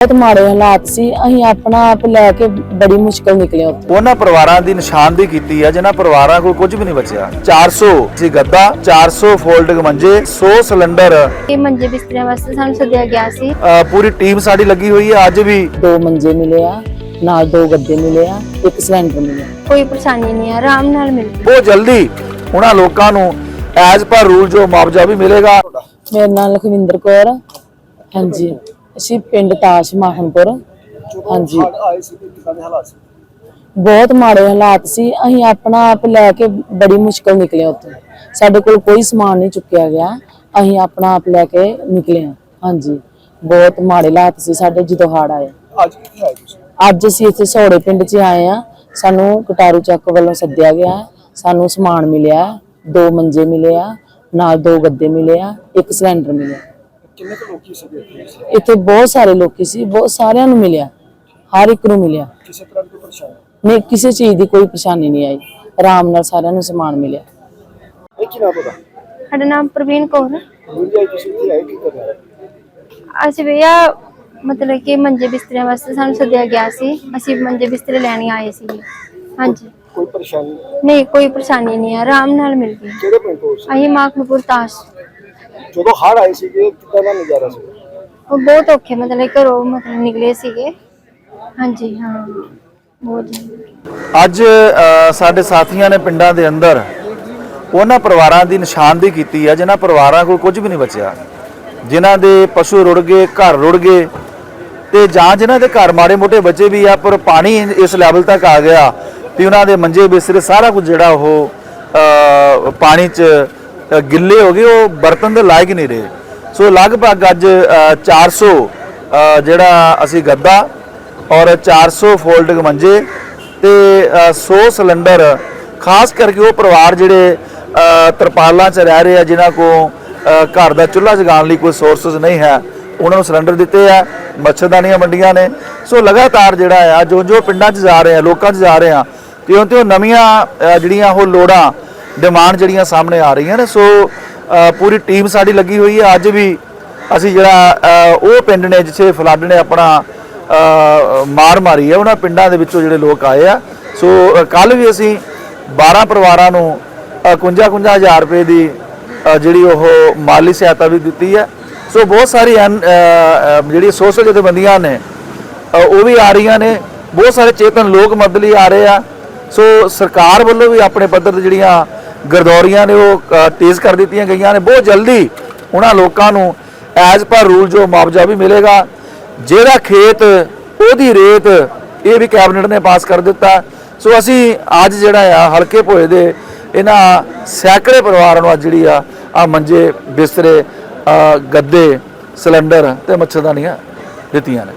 ਬਹੁਤ ਮਾੜੇ ਹਾਲਾਤ ਸੀ। ਅਸੀਂ ਆਪਣਾ ਆਪ ਲੈ ਕੇ ਬੜੀ ਮੁਸ਼ਕਲ ਨਿਕਲੇ ਉੱਥੇ। ਉਹਨਾਂ ਪਰਿਵਾਰਾਂ ਦੀ ਨਿਸ਼ਾਨਦੇਹੀ ਕੀਤੀ ਹੈ ਜਿਨ੍ਹਾਂ ਪਰਿਵਾਰਾਂ ਕੋਲ ਕੁਝ ਵੀ ਨਹੀਂ ਬਚਿਆ। 400 ਸੀ ਗੱਦਾ 400 ਫੋਲਡਿੰਗ ਮੰਜੇ 100 ਸਿਲੰਡਰ। ਇਹ ਮੰਜੇ ਬਿਸਤਰਿਆਂ ਵਾਸਤੇ ਸਾਨੂੰ ਸੱਦਿਆ ਗਿਆ ਸੀ। ਅ, ਪੂਰੀ ਟੀਮ ਸਾਡੀ ਲੱਗੀ ਹੋਈ ਹੈ ਅੱਜ ਵੀ। ਦੋ ਮੰਜੇ ਮਿਲੇ ਆ ਨਾਲ ਦੋ ਗੱਦੇ ਮਿਲੇ ਆ ਇੱਕ ਸਿਲੰਡਰ ਮਿਲਿਆ। ਕੋਈ ਪਰੇਸ਼ਾਨੀ ਨਹੀਂ ਹੈ ਆਰਾਮ ਨਾਲ ਮਿਲ ਬਹੁਤ ਜਲਦੀ ਉਹਨਾਂ ਲੋਕਾਂ ਨੂੰ ਐਜ਼ ਪਰ ਰੂਲ ਜੋ ਮੁਆਵਜ਼ਾ ਵੀ ਮਿਲੇਗਾ। ਮੇਰਾ ਨਾਮ ਲਖਵਿੰਦਰ ਕੌਰ ਹਾਂਜੀ। ਅਸੀਂ ਪਿੰਡ ਤਾਸ਼ ਮਾਹਨਪੁਰ। ਹਾਂਜੀ। ਬਹੁਤ ਮਾੜੇ ਹਾਲਾਤ ਸੀ। ਅਸੀਂ ਆਪਣਾ ਆਪ ਲੈ ਕੇ ਬੜੀ ਮੁਸ਼ਕਲ ਨਿਕਲੇ ਉੱਥੇ। ਸਾਡੇ ਕੋਲ ਕੋਈ ਸਮਾਨ ਨਹੀਂ ਚੁੱਕਿਆ ਗਿਆ। ਅਸੀਂ ਆਪਣਾ ਆਪ ਲੈ ਕੇ ਨਿਕਲੇ ਹਾਂ। ਹਾਂਜੀ। ਬਹੁਤ ਮਾੜੇ ਹਾਲਾਤ ਸੀ ਸਾਡੇ ਜਦੋਂ ਹੜ ਆਏ। ਅੱਜ ਕਿੱਥੇ ਆਏ ਤੁਸੀਂ? ਅੱਜ ਅਸੀਂ ਇੱਥੇ ਸੌੜੇ ਪਿੰਡ 'ਚ ਆਏ ਆ ਸਾਨੂੰ ਕਟਾਰੂ ਚੱਕ ਵੱਲੋਂ ਸੱਦਿਆ ਗਿਆ। ਸਾਨੂੰ ਸਮਾਨ ਮਿਲਿਆ। ਦੋ ਮੰਜੇ ਮਿਲੇ ਆ। ਨਾਲ ਦੋ ਗੱਦੇ ਮਿਲੇ ਆ। ਇੱਕ ਸਿਲੰਡਰ ਮਿਲਿਆ। ਕਿੰਨੇ ਕੁ ਲੋਕੀ ਸੀਗੇ ਇੱਥੇ? ਇੱਥੇ ਬਹੁਤ ਸਾਰੇ ਲੋਕੀ ਸੀ ਬਹੁਤ ਸਾਰਿਆਂ ਨੂੰ ਮਿਲਿਆ ਹਰ ਇੱਕ ਨੂੰ ਮਿਲਿਆ। ਕਿਸੇ ਤਰ੍ਹਾਂ ਦੀ ਕੋਈ ਪਰੇਸ਼ਾਨੀ? ਨਹੀਂ ਕਿਸੇ ਚੀਜ਼ ਦੀ ਕੋਈ ਪਰੇਸ਼ਾਨੀ ਨਹੀਂ ਆਈ। ਆਰਾਮ ਨਾਲ ਸਾਰਿਆਂ ਨੂੰ ਸਮਾਨ ਮਿਲਿਆ। ਇਹ ਕੀ ਨਾਮ ਤੁਹਾਡਾ ਸਾਡਾ ਨਾਮ ਪ੍ਰਵੀਨ ਕੌਰ ਤੁਸੀਂ ਇੱਥੇ ਆਏ ਕੀ? ਅਸੀਂ ਭਈਆ ਮਤਲਬ ਕਿ ਮੰਜੇ ਬਿਸਤਰਿਆਂ ਵਾਸਤੇ ਸਾਨੂੰ ਸੱਦਿਆ ਗਿਆ ਸੀ। ਅਸੀਂ ਮੰਜੇ ਬਿਸਤਰੇ ਲੈਣ ਆਏ ਸੀ ਹਾਂਜੀ। ਕੋਈ ਪਰੇਸ਼ਾਨੀ? ਨਹੀਂ ਕੋਈ ਪਰੇਸ਼ਾਨੀ ਨਹੀਂ ਹੈ। ਆਰਾਮ ਨਾਲ ਮਿਲ ਗਈ। ਕਿਹੜੇ ਪਿੰਡ ਤੋਂ ਸੀ ਅਸੀਂ ਮਾਖਮਪੁਰ ਤਾਸ਼। ਜਦੋਂ ਹੜ ਆਏ ਸੀਗੇ ਕਿੱਦਾਂ ਦਾ ਨਜ਼ਾਰਾ ਸੀ? ਉਹ ਬਹੁਤ ਔਖੇ ਮਤਲਬ ਘਰੋਂ ਮਤਲਬ ਨਿਕਲੇ ਸੀਗੇ। ਹਾਂਜੀ ਹਾਂ ਬਹੁਤ। ਅੱਜ ਅ, ਸਾਡੇ ਸਾਥੀਆਂ ਨੇ ਪਿੰਡਾਂ ਦੇ ਅੰਦਰ ਉਹਨਾਂ ਪਰਿਵਾਰਾਂ ਦੀ ਨਿਸ਼ਾਨਦੇਹੀ ਕੀਤੀ ਹੈ ਜਿਨ੍ਹਾਂ ਪਰਿਵਾਰਾਂ ਕੋਲ ਕੁਝ ਵੀ ਨਹੀਂ ਬਚਿਆ। ਜਿਨ੍ਹਾਂ ਦੇ ਪਸ਼ੂ ਰੁੜ ਗਏ ਘਰ ਰੁੜ ਗਏ ਤੇ ਜਾਂ ਜਿਨ੍ਹਾਂ ਦੇ ਘਰ ਮਾੜੇ ਮੋਟੇ ਬੱਚੇ ਵੀ ਆ ਪਰ ਪਾਣੀ ਇਸ ਲੈਵਲ ਤੱਕ ਆ ਗਿਆ ਵੀ ਉਹਨਾਂ ਦੇ ਮੰਜੇ ਬਿਸਤਰੇ ਸਾਰਾ ਕੁਝ ਜਿਹੜਾ ਉਹ ਅ, ਪਾਣੀ 'ਚ ਗਿੱਲੇ ਹੋ ਗਏ ਉਹ ਬਰਤਨ ਦੇ ਲਾਇਕ ਨਹੀਂ ਰਹੇ। ਸੋ ਲਗਭਗ ਅੱਜ ਅ, 400 ਜਿਹੜਾ ਅਸੀਂ ਗੱਦਾ ਔਰ 400 ਫੋਲਡਿੰਗ ਮੰਜੇ ਤੇ ਅ, 100 ਸਿਲੰਡਰ ਖਾਸ ਕਰਕੇ ਉਹ ਪਰਿਵਾਰ ਜਿਹੜੇ ਤਰਪਾਲਾਂ 'ਚ ਰਹਿ ਰਹੇ ਆ ਜਿਨ੍ਹਾਂ ਕੋ ਘਰ ਦਾ ਚੁੱਲ੍ਹਾ ਜਗਾਉਣ ਲਈ ਕੋਈ ਸੋਰਸਸ ਨਹੀਂ ਹੈ ਉਹਨਾਂ ਨੂੰ ਸਿਲੰਡਰ ਦਿੱਤੇ ਆ ਮੱਛਰਦਾਨੀਆਂ ਮੰਡੀਆਂ ਨੇ। ਸੋ ਲਗਾਤਾਰ ਜਿਹੜਾ ਆ ਜੋ ਜੋ ਪਿੰਡਾਂ 'ਚ ਜਾ ਰਹੇ ਆ ਲੋਕਾਂ 'ਚ ਜਾ ਰਹੇ ਆ ਤਿਉਂ ਤਿਉਂ ਨਵੀਆਂ ਜਿਹੜੀਆਂ ਉਹ ਲੋੜਾਂ ਡਿਮਾਂਡ ਜਿਹੜੀਆਂ ਸਾਹਮਣੇ ਆ ਰਹੀਆਂ ਨੇ ਸੋ ਪੂਰੀ ਟੀਮ ਸਾਡੀ ਲੱਗੀ ਹੋਈ ਹੈ। ਅੱਜ ਵੀ ਅਸੀਂ ਜਿਹੜਾ ਉਹ ਪਿੰਡ ਨੇ ਜਿੱਥੇ ਫਲੱਡ ਨੇ ਆਪਣਾ ਮਾਰ ਮਾਰੀ ਹੈ ਉਹਨਾਂ ਪਿੰਡਾਂ ਦੇ ਵਿੱਚੋਂ ਜਿਹੜੇ ਲੋਕ ਆਏ ਆ। ਸੋ ਕੱਲ ਵੀ ਅਸੀਂ 12 ਪਰਿਵਾਰਾਂ ਨੂੰ 51 ਹਜ਼ਾਰ ਰੁਪਏ ਦੀ ਜਿਹੜੀ ਉਹ ਮਾਲੀ ਸਹਾਇਤਾ ਵੀ ਦਿੱਤੀ ਹੈ। ਸੋ ਬਹੁਤ ਸਾਰੀ ਐਨ- ਅ, ਜਿਹੜੀ ਸੋਸ਼ਲ ਜਥੇਬੰਦੀਆਂ ਨੇ ਉਹ ਵੀ ਆ ਰਹੀਆਂ ਨੇ। ਬਹੁਤ ਸਾਰੇ ਚੇਤਨ ਲੋਕ ਮਦਦ ਲਈ ਆ ਰਹੇ ਆ। ਸੋ ਸਰਕਾਰ ਵੱਲੋਂ ਵੀ ਆਪਣੇ ਪੱਧਰ ਤੇ ਜਿਹੜੀਆਂ ਗਰਦੌਰੀਆਂ ਨੇ ਉਹ ਤੇਜ਼ ਕਰ ਦਿੱਤੀਆਂ ਗਈਆਂ ਨੇ। ਬਹੁਤ ਜਲਦੀ ਉਹਨਾਂ ਲੋਕਾਂ ਨੂੰ ਐਜ਼ ਪਰ ਰੂਲ ਜੋ ਮੁਆਵਜ਼ਾ ਵੀ ਮਿਲੇਗਾ, ਜਿਹੜਾ ਖੇਤ, ਉਹਦੀ ਰੇਤ, ਇਹ ਵੀ ਕੈਬਨਿਟ ਨੇ ਪਾਸ ਕਰ ਦਿੱਤਾ। ਸੋ ਅਸੀਂ ਅੱਜ ਜਿਹੜਾ ਆ, ਹਲਕੇ ਭੋਏ ਦੇ ਇਹਨਾਂ ਸੈਂਕੜੇ ਪਰਿਵਾਰਾਂ ਨੂੰ ਅੱਜ ਜਿਹੜੀ ਆ ਆ ਮੰਜੇ ਬਿਸਤਰੇ ਗੱਦੇ, ਸਿਲੰਡਰ ਤੇ ਮੱਛਰਦਾਨੀਆਂ ਦਿੱਤੀਆਂ ਨੇ।